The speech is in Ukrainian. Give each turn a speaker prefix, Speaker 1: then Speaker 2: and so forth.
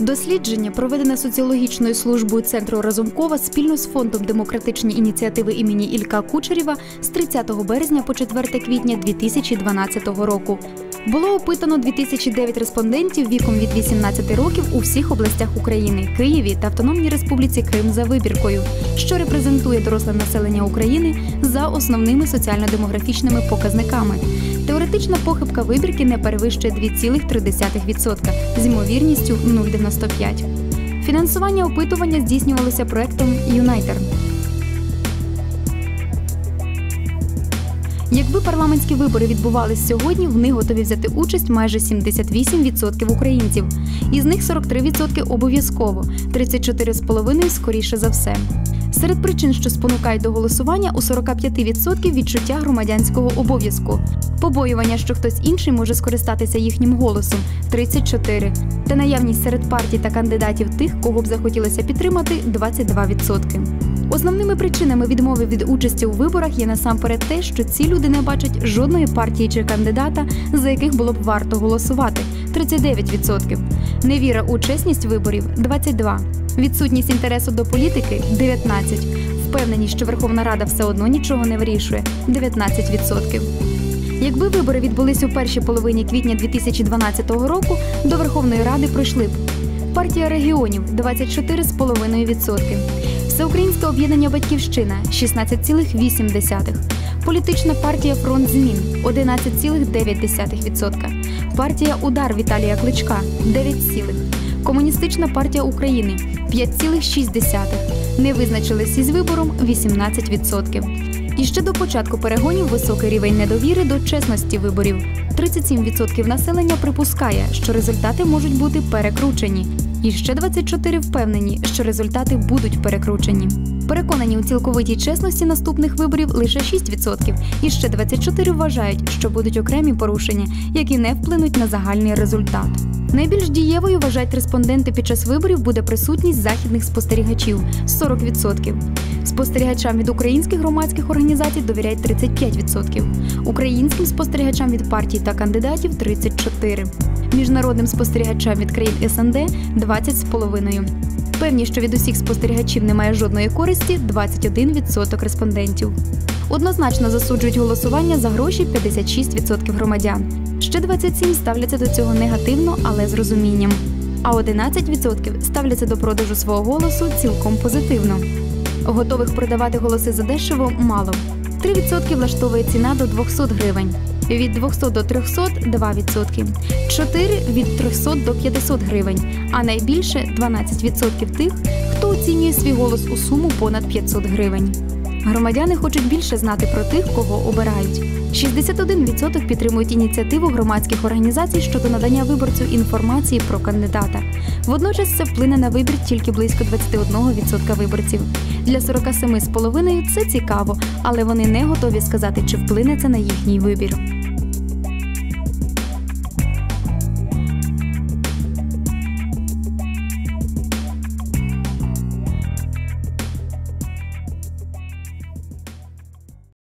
Speaker 1: Дослідження, проведене соціологічною службою центру Разумкова спільно з фондом демократичні ініціативи імені Ілька Кучерєва з 30 березня по 4 квітня 2012 року. Було опитано 2009 респондентів віком від 18 років у всіх областях України, Києві та Автономній Республіці Крим за вибіркою, що репрезентує доросле населення України за основними соціально-демографічними показниками. Теоретична похибка вибірки не перевищує 2,3% з ймовірністю 0,95. Фінансування опитування здійснювалося проектом Юнайтер. Якби парламентські вибори відбувалися сьогодні, в них готові взяти участь майже 78% українців. Із них 43% обов'язково, 34,5% скоріше за все. Серед причин, що спонукають до голосування, у 45% відчуття громадянського обов'язку, побоювання, що хтось інший може скористатися їхнім голосом. 34%, та наявність серед партій та кандидатів тих, кого б захотілося підтримати 22%. Основними причинами відмови від участі у виборах є насамперед те, що ці люди не бачать жодної партії чи кандидата, за яких було б варто голосувати 39%. Невіра у чесність виборів 22%. Відсутність інтересу до політики 19%. Впевненість, що Верховна Рада все одно нічого не вирішує 19%. Якби вибори відбулись у першій половині квітня 2012 року, до Верховної Ради пройшли б партія регіонів 24,5%, Всеукраїнське об'єднання Батьківщина 16,8%, політична партія Фронт змін 11,9%, партія Удар Віталія Кличка 9%, Комуністична партія України 5,6%, не визначились із вибором 18%. І ще до початку перегонів високий рівень недовіри до чесності виборів. 37% населення припускає, що результати можуть бути перекручені. І ще 24 впевнені, що результати будуть перекручені. Переконані у цілковитій чесності наступних виборів лише 6%, і ще 24 вважають, що будуть окремі порушення, які не вплинуть на загальний результат. Найбільш дієвою вважають респонденти під час виборів буде присутність західних спостерігачів 40%. Спостерігачам від українських громадських організацій довіряють 35%, українським спостерігачам від партій та кандидатів 34%, міжнародним спостерігачам від країн СНД 20,5%. Певні, що від усіх спостерігачів немає жодної користі 21% респондентів. Однозначно засуджують голосування за гроші 56% громадян. Ще 27% ставляться до цього негативно, але з розумінням. А 11% ставляться до продажу свого голосу цілком позитивно. Готових продавати голоси за дешево мало. 3% влаштовує ціна до 200 гривень. Від 200 до 300 – 2%. 4% від 300 до 500 гривень. А найбільше 12% тих, хто оцінює свій голос у суму понад 500 гривень. Громадяни хочуть більше знати про тих, кого обирають. 61% підтримують ініціативу громадських організацій щодо надання виборцю інформації про кандидата. Водночас це вплине на вибір тільки близько 21% виборців. Для 47,5% це цікаво, але вони не готові сказати, чи вплине це на їхній вибір.